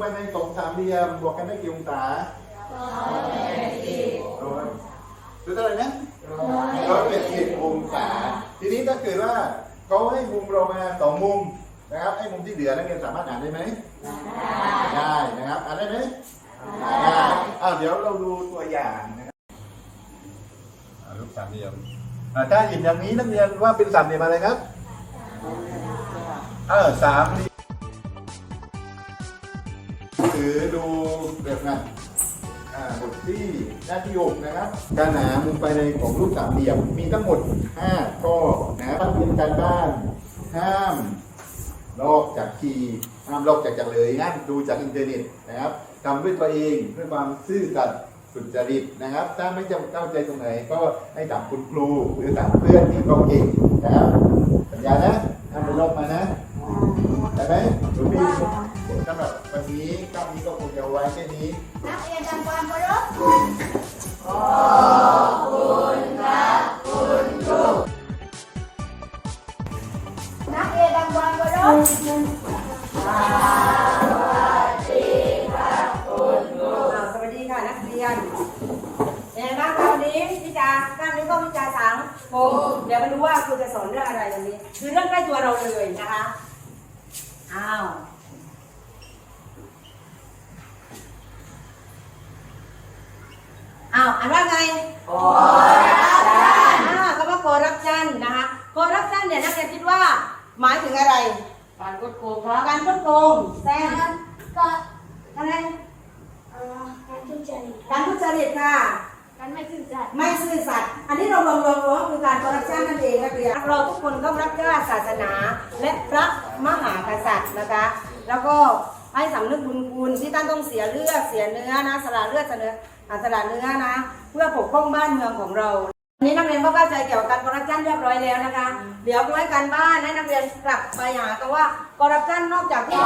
ไปในตรงสามเหลี่ยมบวกกันได้กี่องศาร้อยคือเท่าไหร่นะร้อยแปดสิบองศา ทีนี้ถ้าเกิดว่าเขาให้มุมเรามาสองมุมนะครับให้มุมที่เหลือนักเรียนสามารถอ่านได้ไหมได้นะครับอ่านได้ไหมได้อ้าวเดี๋ยวเราดูตัวอย่างนะครับอ่ารูปสามเหลี่ยมอ่าถ้าเห็นอย่างนี้นักเรียนว่าเป็นสามเหลี่ยมอะไรครับเออสามเหลี่ยม ถือดูแบบนั้นบทที่หน้าที่หกนะครับ การหามุมภายในของรูปสามเหลี่ยมมีทั้งหมด 5 ข้อนะครับต้องเป็นการบ้าน ห้ามลอกจากคีห้ามลอกจากจากเลยห้ามดูจากอินเทอร์เน็ตนะครับทำด้วยตัวเองด้วยความซื่อสัตย์สุจริตนะครับ ถ้าไม่จะเข้าใจตรงไหนก็ให้ถามคุณครูหรือถามเพื่อนที่เขาเก่งนะครับ สวัสดีค่ะนักเรียนเป็นไงบ้างคะวันนี้วิชาการนี้ก็วิชาสังคมเดี๋ยวมาดูว่าครูจะสอนเรื่องอะไรวันนี้ คือเรื่องใกล้ตัวเราเลยนะคะ อ้าว อ้าวอ่านว่าไงคอรับชันอ่าคำว่าคอรับชันนะคะคอรับชันเนี่ยนักเรียนคิดว่าหมายถึงอะไร การกดโกงครับการคดโกงแซงก็อะไรเอ่อการทุจริตการทุจริตค่ะ การไม่ซื่อสัตย์ไม่ซื่อสัตย์อันนี้เรารวมรวมรวมคือการคอร์รัปชันนั่นเองนักเรียนเราทุกคนต้องรักชาติศาสนาและพระมหากษัตริย์นะคะ แล้วก็ให้สำนึกบุญคุณที่ท่านต้องเสียเลือดเสียเนื้อนะสละเลือดเสนออ่าสละเนื้อนะ เพื่อปกป้องบ้านเมืองของเราวั นี้นักเรียนก็เข้าใจเกี่ยวกับการคอร์รัปชันเรียบร้อยแล้วนะคะ เดี๋ยวครูให้การบ้านให้นักเรียนกลับไปหากันว่าคอร์รัปชันนอกจากที่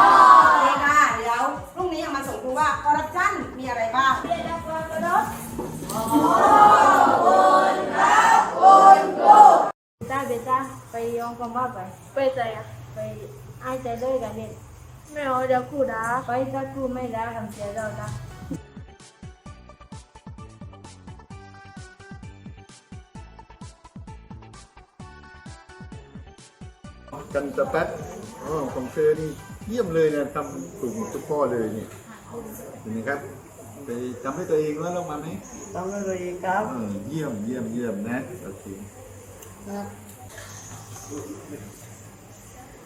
นี่ค่ะเดี๋ยวพรุ่งนี้เอามาส่งครูว่าคอร์รัปชันมีอะไรบ้างเรียนทำความเคารพจ้าเบจ้าไปยองคำว่าไป ไปใจอะไปไอ้ใจด้วยกันเนี่ยไม่เอาเดี๋ยวครูด่าไปถ้ากูไม่ได้ทำเสียเราจ้า กันตะแป๊ดอ๋อของเธอนี่เยี่ยมเลยนะทำถูกหมดทุกข้อเลยเนี่ยเห็นไหมครับไปทำให้ตัวเองแล้วลงมาไหมต้องเลยครับเออเยี่ยมเยี่ยมเยี่ยมนะโอเค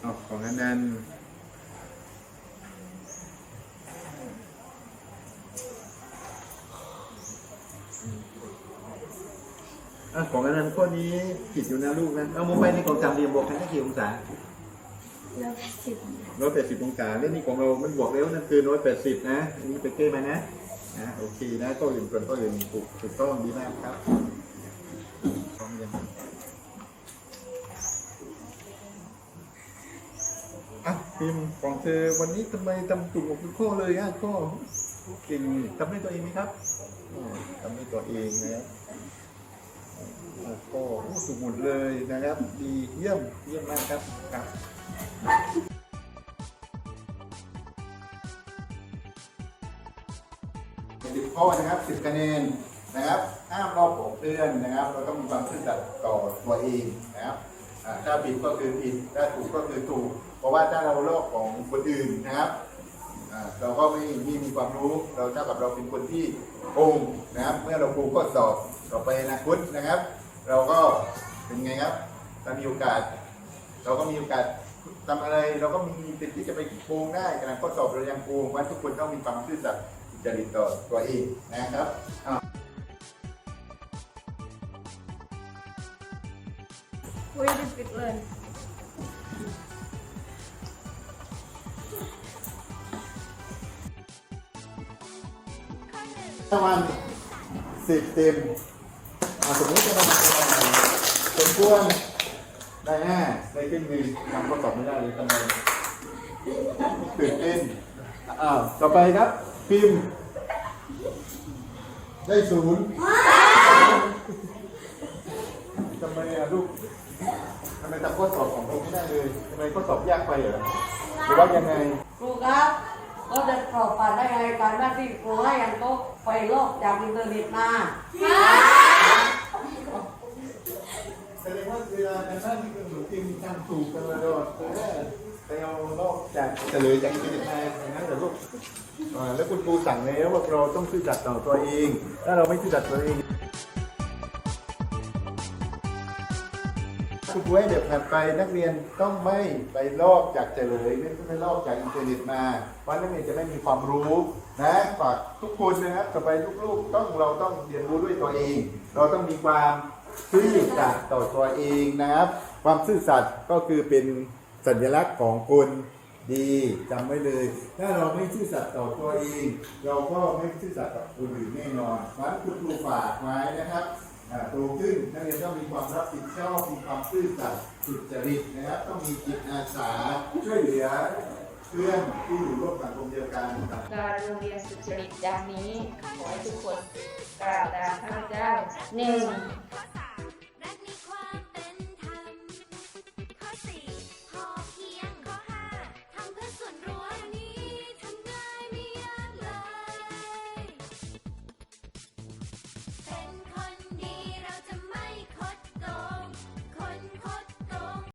เอาของอันนั้น อะของอันนั้นข้อนี้ผิดอยู่นะลูกนะเอามุมไปในของสามเหลี่ยมบวกกันได้กี่องศาแล้วแปดสิบร้อยแปดสิบองศาแล้วนี่ของเรา มันบวกแล้วนั่นคือร้อยแปดสิบนะอันนี้เป็นเก้ไหมนะนะโอเคนะก็อื่นส่วนก็อื่นถูกถูกต้องดีมากครับพร้อมยังอะพิมพ์ของเธอวันนี้ทำไมทำถูกหมดทุกข้อเลยอะข้อเก่งทำให้ตัวเองไหมครับอ๋อทำให้ตัวเองนะ ครับอะข้อโอ้ถูกหมดเลยนะครับ ดีเยี่ยมเยี่ยมมากครับครับสิบข้อนะครับสิบคะแนนนะครับห้ามลอกของเพื่อนนะครับ เราต้องมีความซื่อสัตย์ต่อตัวเองนะครับถ้าผิดก็คือผิดถ้าถูกก็คือถูก เพราะว่าถ้าเราลอกของคนอื่นนะครับเราก็ไม่มีความรู้เราเท่ากับเราเป็นคนที่โกงนะครับ เมื่อเราครูก็สอบ ต่อไปอนาคตนะครับ เราก็เป็นไงครับถ้ามีโอกาส เราก็มีโอกาสทำอะไร เราก็มีสิทธิ์ที่จะไปโกงได้ขณะข้อสอบเรายังโกงเพราะฉะนั้นทุกคนต้องมีความซื่อสัตย์สุจริตต่อตัวเองนะครับอ่าคุยดิปิดเลยประมาณสิบเต็ม อ่าสมมติจะทำอะไรสมควรได้ห้าได้ขึ้นหนึ่งทำข้อสอบไม่ได้เลยทำไมตื่นเต้นอ้าวต่อไปครับ พิมพ์ ได้ศูนย์ทำไมอะลูกทำไมทำข้อสอบของเราไม่ได้เลยทำไมข้อสอบยากไปเหรอหรือว่ายังไงครูครับก็จะสอบผ่านได้ไงการหน้าที่ครูให้ยังโต๊ะไปโลกจากอินเทอร์เน็ตมา แสดง ว่าเวลาการบ้านที่คุณหนูพิมพ์ทำถูกกันมาตลอดเออไปเอาลอกจากเฉลยจากอินเทอร์เน็ตมาอย่างนั้นเหรอลูกแล้วคุณครูสั่งแล้วว่าเราต้องซื่อสัตย์ต่อตัวเอง ถ้าเราไม่ซื่อสัตย์ตัวเองคุณครูให้แบบถัดไปนักเรียนต้องไม่ไปลอกจากเฉลยไม่ไม่ลอกจากอินเทอร์เน็ตมาเพราะนักเรียนจะไม่มีความรู้นะฝากทุกคนนะครับต่อไปลูกๆต้องเราต้องเรียนรู้ด้วยตัวเอง เราต้องมีความ ซื่อสัตย์ต่อตัวเองนะครับ ความซื่อสัตย์ก็คือเป็นสัญลักษณ์ของคนดีจำไว้เลย ถ้าเราไม่ซื่อสัตย์ต่อตัวเอง เราก็ไม่ซื่อสัตย์กับคนอื่นแน่นอนเพราะฉะนั้นคุณครูฝากไว้นะครับอ่าโตขึ้นนักเรียนต้องมีความรับผิดชอบมีความซื่อสัตย์สุจริตนะครับ ต้องมีจิตอาสาช่วยเหลือเพื่อนที่อยู่ร่วมสังคมเดียวกันการโรงเรียนสุจริตดังนี้ขอให้ทุกคนกราบตามข้าพเจ้าหนึ่ง